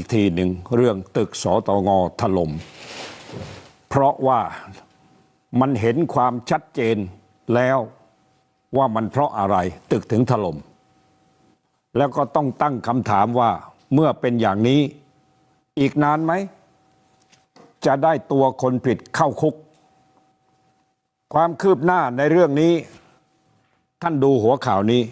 อีกทีหนึ่งเรื่องตึกสตงถล่มเพราะว่ามันเห็นความชัดเจนแล้วว่ามันเพราะอะไรตึกถึงถล่มแล้วก็ต้องตั้งคำถามว่าเมื่อเป็นอย่างนี้อีกนานไหม จะได้ตัวคนผิดเข้าคุก ความคืบหน้าในเรื่องนี้ ท่านดูหัวข่าวนี้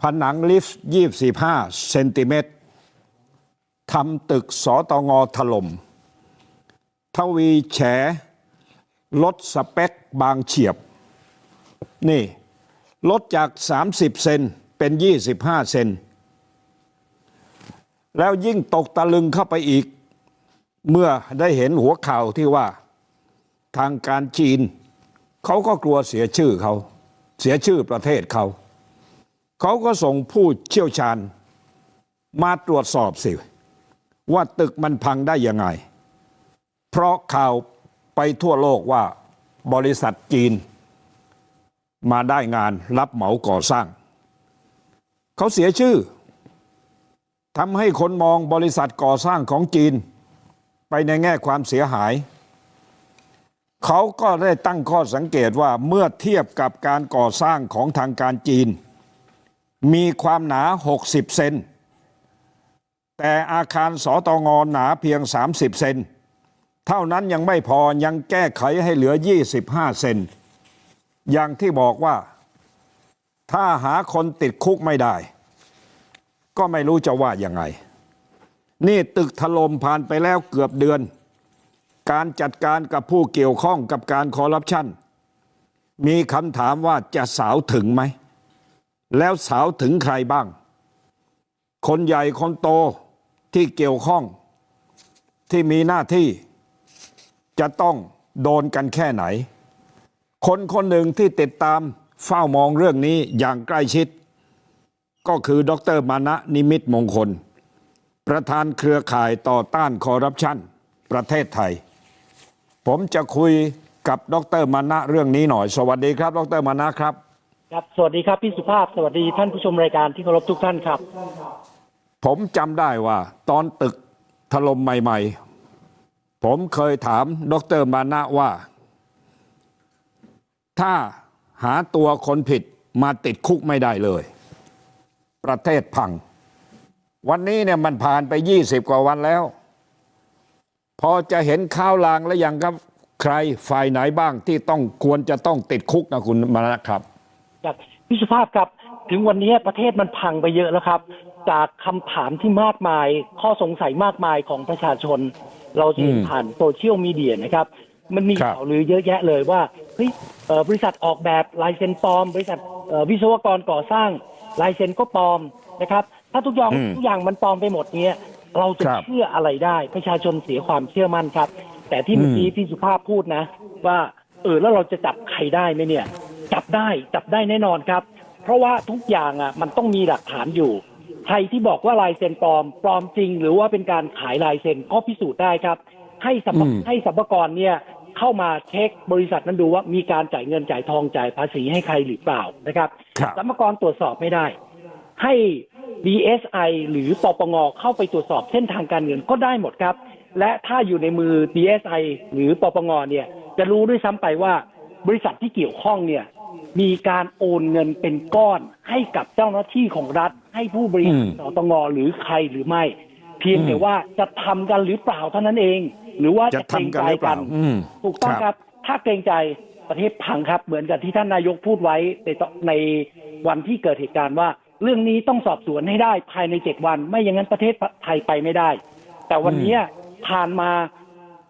ผนังลิฟต์ 25 เซนติเมตร ทำตึกสตงถล่มทวีแฉลดสเปคบางเฉียบ นี่ ลดจาก 30 เซนเป็น 25 เซนแล้วยิ่งตกตะลึงเข้าไปอีก เมื่อได้เห็นหัวข่าวที่ว่าทางการจีน เขาก็กลัวเสียชื่อเขา เสียชื่อประเทศเขา เขาก็ส่งผู้เชี่ยวชาญมาตรวจสอบสิ ว่าตึกมันพังได้ยังไง เพราะข่าวไปทั่วโลกว่าบริษัทจีน มาได้งานรับเหมาก่อสร้าง เขาเสียชื่อทำให้คนมองบริษัทก่อสร้างของจีน ไปในแง่ความเสียหาย เขาก็ได้ตั้งข้อสังเกตว่าเมื่อเทียบกับการก่อสร้างของทางการจีน มีความหนา 60 เซน แต่อาคารสตงหนาเพียง 30 เซนเท่านั้นยังไม่พอยังแก้ไขให้เหลือ 25 เซนอย่างที่บอกว่าถ้าหาคนติดคุกไม่ได้ ก็ไม่รู้จะว่ายังไง นี่ตึกถล่มผ่านไปแล้วเกือบเดือน การจัดการกับผู้เกี่ยวข้องกับการคอร์รัปชันมีคำถามว่าจะสาวถึงไหม แล้วสาวถึงใครบ้าง คนใหญ่คนโต ที่เกี่ยวข้องที่มีหน้าที่จะต้องโดนกันแค่ไหน คนคนหนึ่งที่ติดตามเฝ้ามองเรื่องนี้อย่างใกล้ชิด ก็คือดรมานะนิมิตมงคล ประธานเครือข่ายต่อต้านคอร์รัปชันประเทศไทย ผมจะคุยกับดรมานะเรื่องนี้หน่อย สวัสดีครับ ดรมานะครับ ครับ สวัสดีครับพี่สุภาพ สวัสดีท่านผู้ชมรายการที่เคารพทุกท่านครับ ผมจำได้ว่าตอนตึกถล่มใหม่ๆ ผมเคยถามดรมานะว่า ถ้าหาตัวคนผิดมาติดคุกไม่ได้เลย ประเทศพัง วันนี้เนี่ยมันผ่านไปยี่สิบกว่าวันแล้ว พอจะเห็นข้าวลางแล้วยังครับใครฝ่ายไหนบ้างที่ต้องควรจะต้องติดคุกนะคุณมานะครับครับพี่สุภาพครับ ถึงวันนี้ประเทศมันพังไปเยอะแล้วครับ จากคำถามที่มากมาย ข้อสงสัยมากมายของประชาชน เราจะเห็นอืมผ่านโซเชียลมีเดียนะครับ มันมีครับข่าวลือเยอะแยะเลยว่าเฮ้ยเอ่อบริษัทออกแบบลายเซ็นปลอม บริษัทเอ่อวิศวกรก่อสร้างลายเซ็นก็ปลอมนะครับ ถ้าทุกอย่างอืมทุกอย่างมันปลอมไปหมดเนี้ยเราจะครับเชื่ออะไรได้ ประชาชนเสียความเชื่อมั่นครับ แต่ที่เมื่อกี้อืมพี่สุภาพพูดนะ ว่าเออแล้วเราจะจับใครได้ไหมเนี่ย จับได้จับได้แน่นอนครับ เพราะว่าทุกอย่างอะมันต้องมีหลักฐานอยู่ ใครที่บอกว่าลายเซ็นปลอม ปลอมจริง หรือว่าเป็นการขายลายเซ็นก็พิสูจน์ได้ครับ ให้สัมภอืมให้สัมภากรเนี่ยเข้ามาเช็คบริษัทนั้นดูว่ามีการจ่ายเงินจ่ายทองจ่ายภาษีให้ใครหรือเปล่านะครับครับสัมภากรตรวจสอบไม่ได้ ให้ DSI หรือปปงเข้าไปตรวจสอบเส้นทางการเงินก็ได้หมดครับ และถ้าอยู่ในมือ DSI หรือปปงเนี่ยจะรู้ด้วยซ้ำไปว่าบริษัทที่เกี่ยวข้องเนี่ย มีการโอนเงินเป็นก้อนให้กับเจ้าหน้าที่ของรัฐ ให้ผู้บริหารอืมสตงหรือใครหรือไม่ เพียงอืมแต่ว่าจะทำกันหรือเปล่าเท่านั้นเอง หรือว่าจะจะเกรงทำกันใจหรือเปกัล่านอืมถูกต้องครับ ถ้าเกรงใจประเทศพังครับ เหมือนกับที่ท่านนายกพูดไว้ในตในวันที่เกิดเหตุการณ์ว่า เรื่องนี้ต้องสอบสวนให้ได้ภายในเจ็ดวัน ไม่อย่างนั้นประเทศไทยไปไม่ได้ แต่วันเนี้ยผ่านมา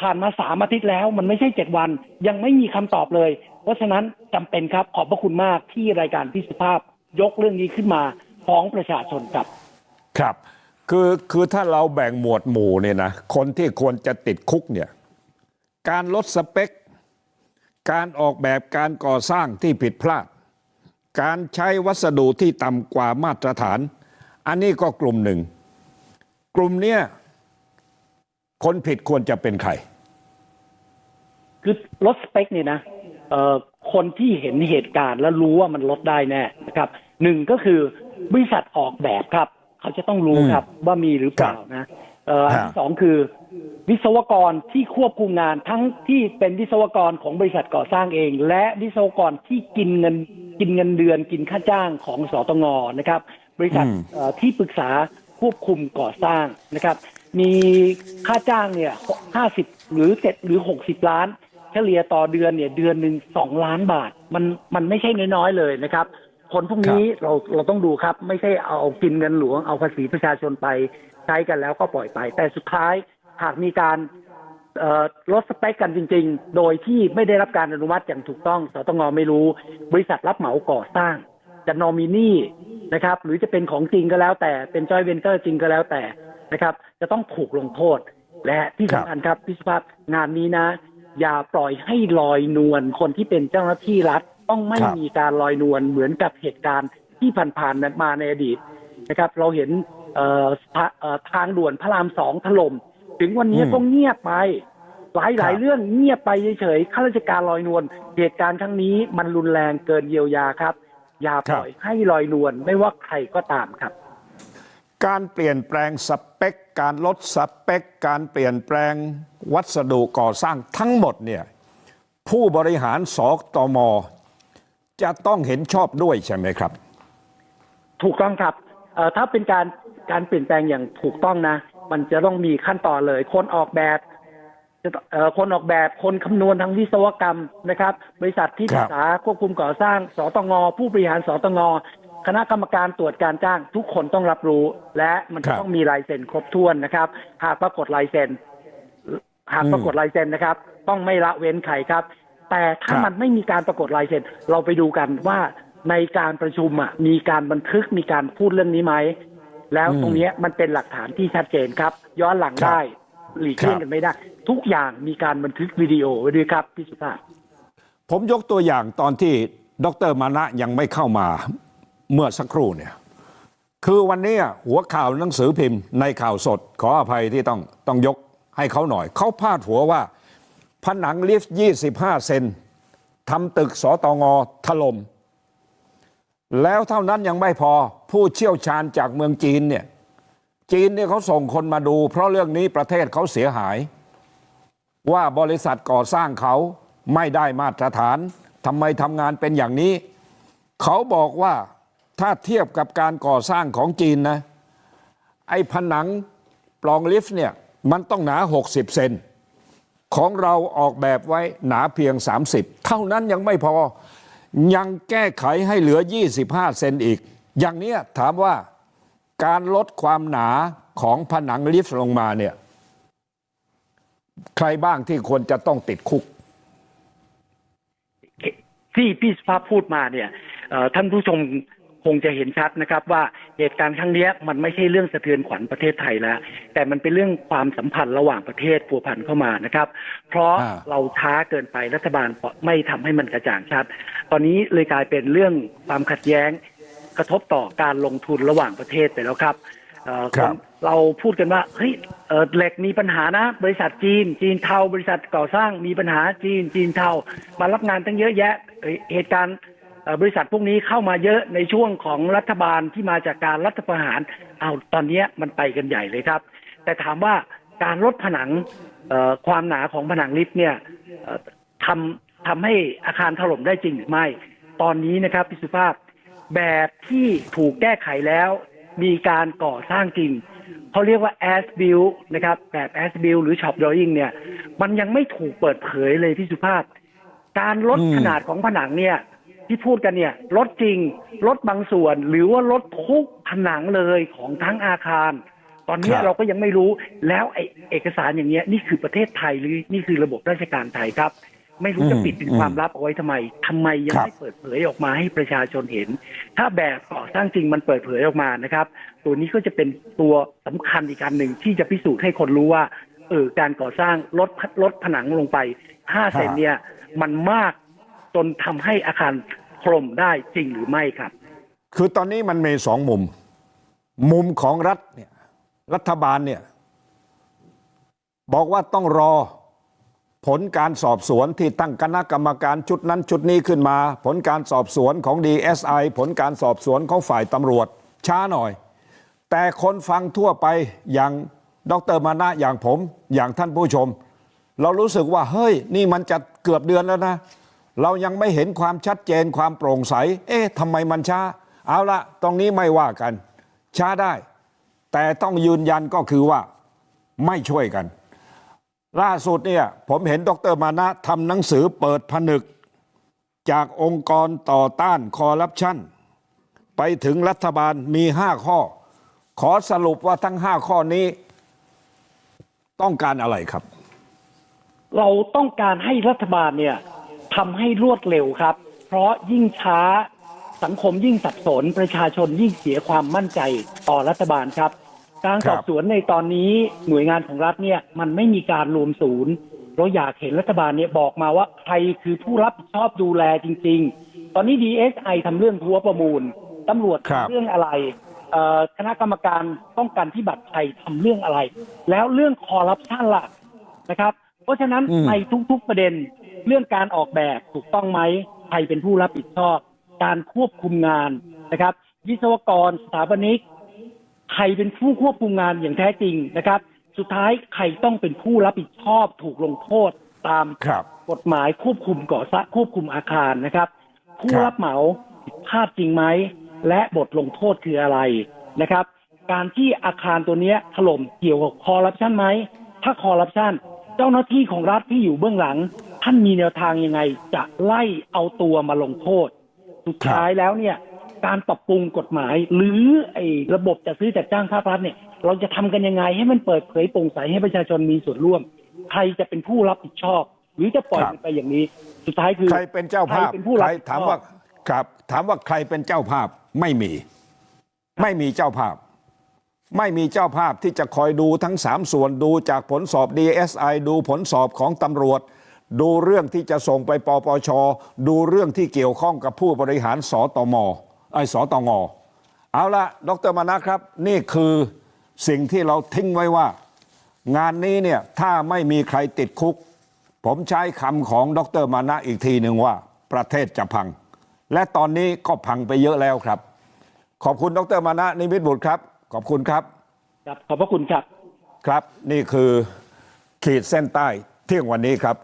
ผ่านมาสามอาทิตย์แล้ว มันไม่ใช่เจ็ดวัน ยังไม่มีคำตอบเลย เพราะฉะนั้นจำเป็นครับขอบพระคุณมากที่รายการพิสุภาพยกเรื่องนี้ขึ้นมาฟ้องประชาชนครับ ครับคือคือถ้าเราแบ่งหมวดหมู่เนี่ยนะคนที่ควรจะติดคุกเนี่ยการลดสเปค การออกแบบการก่อสร้างที่ผิดพลาด การใช้วัสดุที่ต่ำกว่ามาตรฐาน อันนี้ก็กลุ่มหนึ่ง กลุ่มเนี้ยคนผิดควรจะเป็นใคร คือลดสเปคเนี่ยนะเอ่อ คนที่เห็นเหตุการณ์แล้วรู้ว่ามันลดได้แน่นะครับหนึ่งก็คือบริษัทออกแบบครับ เขาจะต้องรู้อืมครับว่ามีหรือเปล่านะเอ่ออันฮะที่สองคือ วิศวกรที่ควบคุมงานทั้งที่เป็นวิศวกรของบริษัทก่อสร้างเอง และวิศวกรที่กินเงินกินเงินเดือน กินค่าจ้างของสตงนะครับ บริษัทอืมเอ่อที่ปรึกษาควบคุมก่อสร้างนะครับ มีค่าจ้างเนี่ยห้าสิบหรือเจ็ดหรือหกสิบล้าน เฉลี่ยต่อเดือนเนี่ยเดือนหนึ่งสองล้านบาท มันมันไม่ใช่น้อยๆเลยนะครับ คนพวกนี้เราเราต้องดูครับ ไม่ใช่เอากินเงินหลวงเอาภาษีประชาชนไปใช้กันแล้วก็ปล่อยไป แต่สุดท้ายหากมีการเอ่อลดสเปคกันจริง ๆ โดยที่ไม่ได้รับการอนุมัติอย่างถูกต้องสตงไม่รู้ บริษัทรับเหมาก่อสร้างจะนอมินีนะครับ หรือจะเป็นของจริงก็แล้วแต่เป็นจอยเวนเตอร์จริงก็แล้วแต่นะครับ จะต้องถูกลงโทษและที่สำคัญครับพิสุภาพงานนี้นะ อย่าปล่อยให้ลอยนวลคนที่เป็นเจ้าหน้าที่รัฐต้องไม่มีการลอยนวลเหมือนกับเหตุการณ์ที่ผ่านๆมาในอดีตนะครับ เราเห็นทางด่วนพระรามสองถล่มถึงวันนี้ก็เงียบไปหลายหลายเรื่องเงียบไปเฉยๆข้าราชการลอยนวลเหตุการณ์ครั้งนี้มันรุนแรงเกินเยียวยาครับ อย่าปล่อยให้ลอยนวลไม่ว่าใครก็ตามครับ การเปลี่ยนแปลงสเปค การลดสเปค การเปลี่ยนแปลงวัสดุก่อสร้างทั้งหมดเนี่ยผู้บริหารสตมจะต้องเห็นชอบด้วยใช่ไหมครับ ถูกต้องครับเอ่อถ้าเป็นการการเปลี่ยนแปลงอย่างถูกต้องนะ มันจะต้องมีขั้นตอนเลย คนออกแบบจะต้องเอ่อคนออกแบบคนคำนวณทางวิศวกรรมนะครับ บริษัทที่ปรึกษาควบคุมก่อสร้างสตงผู้บริหารสตง คณะกรรมการตรวจการจ้างทุกคนต้องรับรู้ และมันครัจะบต้องมีลายเซ็นครบถ้วนนะครับ หากปรากฏลายเซ็นหากปรากฏลายเซ็นนะครับ ต้องไม่ละเว้นใครครับ แต่ถ้าครับมันไม่มีการปรากฏลายเซ็นเราไปดูกันว่าในการประชุมอะมีการบันทึกมีการพูดเรื่องนี้ไหมแล้วอืมตรงเนี้ยมันเป็นหลักฐานที่ชัดเจนครับ ย้อนหลังครับได้หลีกเลี่ยงครับกันไม่ได้ ทุกอย่างมีการบันทึกวิดีโอไว้ด้วยครับพี่สุภาพ ผมยกตัวอย่างตอนที่ดรมานะยังไม่เข้ามา เมื่อสักครู่เนี่ยคือวันนี้หัวข่าวหนังสือพิมพ์ในข่าวสดขออภัยที่ต้องต้องยกให้เขาหน่อย เขาพาดหัวว่า ผนังลิฟต์25 เซนทำตึกสตงถล่มแล้วเท่านั้นยังไม่พอผู้เชี่ยวชาญจากเมืองจีนเนี่ยจีนเนี่ยเขาส่งคนมาดู เพราะเรื่องนี้ประเทศเขาเสียหาย ว่าบริษัทก่อสร้างเขาไม่ได้มาตรฐานทำไมทำงานเป็นอย่างนี้ เขาบอกว่า ถ้าเทียบกับการก่อสร้างของจีนนะไอ้ผนังปล่องลิฟต์เนี่ยมันต้องหนา 60 เซนของเราออกแบบไว้หนาเพียง 30 เท่านั้นยังไม่พอยังแก้ไขให้เหลือ 25 เซนอีก อย่างเนี้ยถามว่าการลดความหนาของผนังลิฟต์ลงมาเนี่ยใครบ้างที่ควรจะต้องติดคุก ที่พี่สุภาพพูดมาเนี่ยท่านผู้ชม คงจะเห็นชัดนะครับว่าเหตุการณ์ครั้งเนี้ยมันไม่ใช่เรื่องสะเทือนขวัญประเทศไทยแล้ว แต่มันเป็นเรื่องความสัมพันธ์ระหว่างประเทศผัวพันเข้ามานะครับ เพราะอ่าเราช้าเกินไปรัฐบาลไม่ทำให้มันกระจ่างชัด ตอนนี้เลยกลายเป็นเรื่องความขัดแย้งกระทบต่อการลงทุนระหว่างประเทศไปแล้วครับเอ่อครับนเราพูดกันว่าเฮ้ยเอ่อเหล็กมีปัญหานะ บริษัทจีน จีนเทาบริษัทก่อสร้างมีปัญหาจีนจีนเทามารับงานตั้งเยอะแยะเอ่อเหตุการณ์เอ่อ บริษัทพวกนี้เข้ามาเยอะในช่วงของรัฐบาลที่มาจากการรัฐประหารเอาตอนเนี้ยมันไปกันใหญ่เลยครับ แต่ถามว่าการลดผนังเอ่อความหนาของผนังลิฟต์เนี่ยเอ่อทำทำให้อาคารถล่มได้จริงหรือไม่ ตอนนี้นะครับพิสุภาพแบบที่ถูกแก้ไขแล้ว มีการก่อสร้างจริงเขาเรียกว่า as built นะครับ แบบ as built หรือ shop drawing เนี่ย มันยังไม่ถูกเปิดเผยเลยพี่สุภาพ การลดอืมขนาดของผนังเนี่ย ที่พูดกันเนี่ยลดจริงลดบางส่วน หรือว่าลดทุกผนังเลยของทั้งอาคาร ตอนนี้ครับ เราก็ยังไม่รู้แล้วไอเอกสารอย่างเงี้ยนี่คือประเทศไทยหรือนี่คือระบบราชการไทยครับ ไม่รู้จะปิดเป็นความลับเอาไว้ทำไมทำไมยังครับไม่เปิดเผยออกมาให้ประชาชนเห็น ถ้าแบบก่อสร้างจริงมันเปิดเผยออกมานะครับ ตัวนี้ก็จะเป็นตัวสำคัญอีกการหนึ่งที่จะพิสูจน์ให้คนรู้ว่าเออการก่อสร้างลดลดผนังลงไป5เซนเนี่ย มันมากจนทำให้อาคาร ถล่มได้จริงหรือไม่ครับ คือตอนนี้มันมีสองมุม มุมของรัฐเนี่ยรัฐบาลเนี่ยบอกว่าต้องรอผลการสอบสวนที่ตั้งคณะกรรมการชุดนั้นชุดนี้ขึ้นมา ผลการสอบสวนของ DSI ผลการสอบสวนของฝ่ายตำรวจ ช้าหน่อย แต่คนฟังทั่วไปอย่างดรมานะอย่างผมอย่างท่านผู้ชม เรารู้สึกว่าเฮ้ย นี่มันจะเกือบเดือนแล้วนะ เรายังไม่เห็นความชัดเจนความโปร่งใส เอ๊ะทำไมมันช้า เอาละตรงนี้ไม่ว่ากัน ช้าได้ แต่ต้องยืนยันก็คือว่าไม่ช่วยกัน ล่าสุดเนี่ยผมเห็นดรมานะทำหนังสือเปิดผนึก จากองค์กรต่อต้านคอร์รัปชันไปถึงรัฐบาลมีห้าข้อ ขอสรุปว่าทั้งห้าข้อนี้ ต้องการอะไรครับ เราต้องการให้รัฐบาลเนี่ย ทำให้รวดเร็วครับ เพราะยิ่งช้าสังคมยิ่งสับสน ประชาชนยิ่งเสียความมั่นใจต่อรัฐบาลครับ การคสรัอบบสวนในตอนนี้หน่วยงานของรัฐเนี่ยมันไม่มีการรวมศูนย์เราอยากเห็นรัฐบาลเนี่ยบอกมาว่าใครคือผู้รับผิดชอบดูแลจริง ๆ ตอนนี้ DSI ทำเรื่องทัวประมูลตำรวจครับทำเรื่องอะไรเอ่อคณะกรรมการป้องกันที่บัตรภัยทำเรื่องอะไร แล้วเรื่องคอร์รัปชันล่ะนะครับ เพราะฉะนั้นอืมในทุกๆประเด็น เรื่องการออกแบบถูกต้องไหมใครเป็นผู้รับผิดชอบ การควบคุมงานนะครับ วิศวกรสถาปนิกใครเป็นผู้ควบคุมงานอย่างแท้จริงนะครับ สุดท้ายใครต้องเป็นผู้รับผิดชอบถูกลงโทษตามครับกฎหมายควบคุมก่อสร้างควบคุมอาคารนะครับ ผู้ครับรับเหมาผิดพลาดจริงไหมและบทลงโทษคืออะไรนะครับ การที่อาคารตัวเนี้ยถล่มเกี่ยวกับคอร์รัปชันไหมถ้าคอร์รัปชันเจ้าหน้าที่ของรัฐที่อยู่เบื้องหลัง ท่านมีแนวทางยังไง จะไล่เอาตัวมาลงโทษ สุดท้ายแล้วเนี่ย การปรับปรุงกฎหมาย หรือไอ้ระบบจัดซื้อจัดจ้างภาครัฐเนี่ย เราจะทำกันยังไงให้มันเปิดเผยโปร่งใสให้ประชาชนมีส่วนร่วม ใครจะเป็นผู้รับผิดชอบ หรือจะปล่อยครับมันไปอย่างนี้ สุดท้ายคือใครเป็นเจ้าภาพใครเป็นผู้ใครัรบผิดชอบถามว่าครับ ถามว่าใครเป็นเจ้าภาพไม่มี ไม่มีเจ้าภาพ ไม่มีเจ้าภาพที่จะคอยดูทั้งสามส่วนดูจากผลสอบ DSI ดูผลสอบของตำรวจ ดูเรื่องที่จะส่งไปปปช ดูเรื่องที่เกี่ยวข้องกับผู้บริหารสตมไอ้สตงเอาละดรมานะครับ นี่คือสิ่งที่เราทิ้งไว้ว่า งานนี้เนี่ยถ้าไม่มีใครติดคุก ผมใช้คำของดรมานะอีกทีหนึ่งว่าประเทศจะพัง และตอนนี้ก็พังไปเยอะแล้วครับ ขอบคุณดรมานะนิมิตบุตรครับ ขอบคุณครับครับขอบพระคุณครับครับ นี่คือขีดเส้นใต้เที่ยงวันนี้ครับ